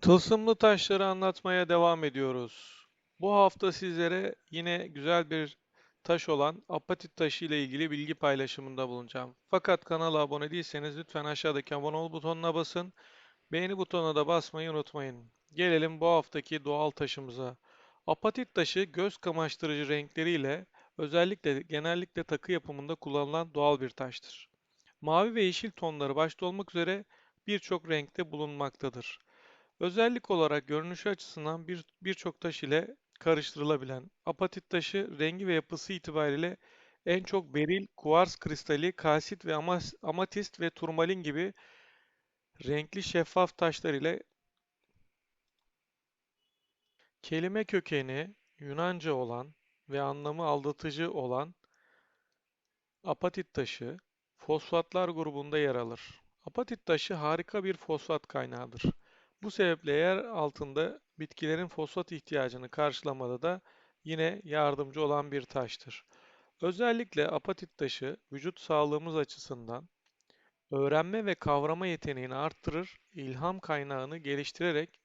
Tılsımlı taşları anlatmaya devam ediyoruz. Bu hafta sizlere yine güzel bir taş olan apatit taşı ile ilgili bilgi paylaşımında bulunacağım. Fakat kanala abone değilseniz lütfen aşağıdaki abone ol butonuna basın. Beğeni butonuna da basmayı unutmayın. Gelelim bu haftaki doğal taşımıza. Apatit taşı göz kamaştırıcı renkleriyle özellikle genellikle takı yapımında kullanılan doğal bir taştır. Mavi ve yeşil tonları başta olmak üzere birçok renkte bulunmaktadır. Özellik olarak görünüşü açısından bir birçok taş ile karıştırılabilen apatit taşı rengi ve yapısı itibariyle en çok beril, kuvars kristali, kalsit ve amatist ve turmalin gibi renkli şeffaf taşlar ile kelime kökeni Yunanca olan ve anlamı aldatıcı olan apatit taşı fosfatlar grubunda yer alır. Apatit taşı harika bir fosfat kaynağıdır. Bu sebeple yer altında bitkilerin fosfat ihtiyacını karşılamada da yine yardımcı olan bir taştır. Özellikle apatit taşı vücut sağlığımız açısından öğrenme ve kavrama yeteneğini arttırır, ilham kaynağını geliştirerek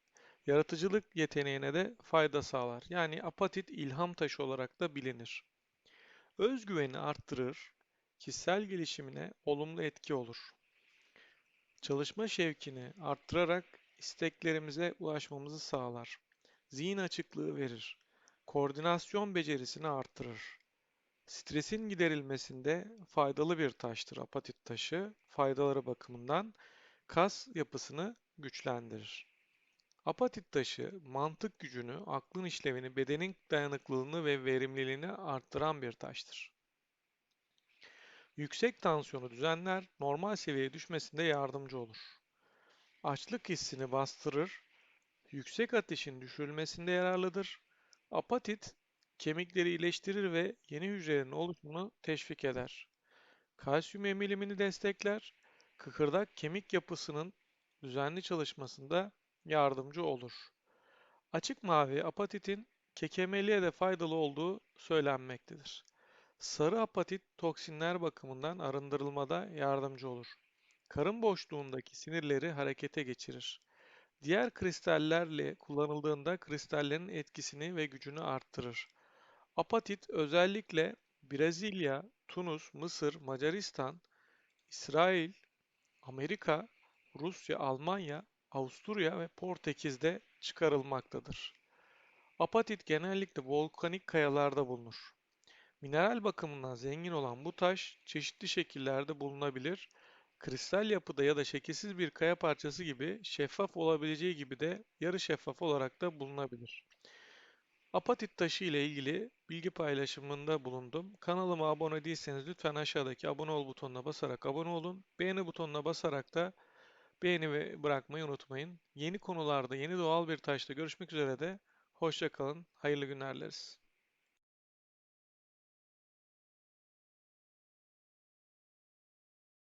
yaratıcılık yeteneğine de fayda sağlar. Yani apatit ilham taşı olarak da bilinir. Özgüveni arttırır, kişisel gelişimine olumlu etki olur. Çalışma şevkini arttırarak isteklerimize ulaşmamızı sağlar. Zihin açıklığı verir. Koordinasyon becerisini arttırır. Stresin giderilmesinde faydalı bir taştır apatit taşı. Faydaları bakımından kas yapısını güçlendirir. Apatit taşı mantık gücünü, aklın işlevini, bedenin dayanıklılığını ve verimliliğini arttıran bir taştır. Yüksek tansiyonu düzenler, normal seviyeye düşmesinde yardımcı olur. Açlık hissini bastırır, yüksek ateşin düşürülmesinde yararlıdır. Apatit, kemikleri iyileştirir ve yeni hücrelerin oluşumunu teşvik eder. Kalsiyum emilimini destekler, kıkırdak kemik yapısının düzenli çalışmasında yardımcı olur. Açık mavi apatitin kekemeliğe de faydalı olduğu söylenmektedir. Sarı apatit toksinler bakımından arındırılmada yardımcı olur. Karın boşluğundaki sinirleri harekete geçirir. Diğer kristallerle kullanıldığında kristallerin etkisini ve gücünü arttırır. Apatit özellikle Brezilya, Tunus, Mısır, Macaristan, İsrail, Amerika, Rusya, Almanya, Avusturya ve Portekiz'de çıkarılmaktadır. Apatit genellikle volkanik kayalarda bulunur. Mineral bakımından zengin olan bu taş çeşitli şekillerde bulunabilir. Kristal yapıda ya da şekilsiz bir kaya parçası gibi şeffaf olabileceği gibi de yarı şeffaf olarak da bulunabilir. Apatit taşı ile ilgili bilgi paylaşımında bulundum. Kanalıma abone değilseniz lütfen aşağıdaki abone ol butonuna basarak abone olun. Beğeni butonuna basarak da beğeni bırakmayı unutmayın. Yeni konularda yeni doğal bir taşla görüşmek üzere de hoşça kalın. Hayırlı günler dileriz.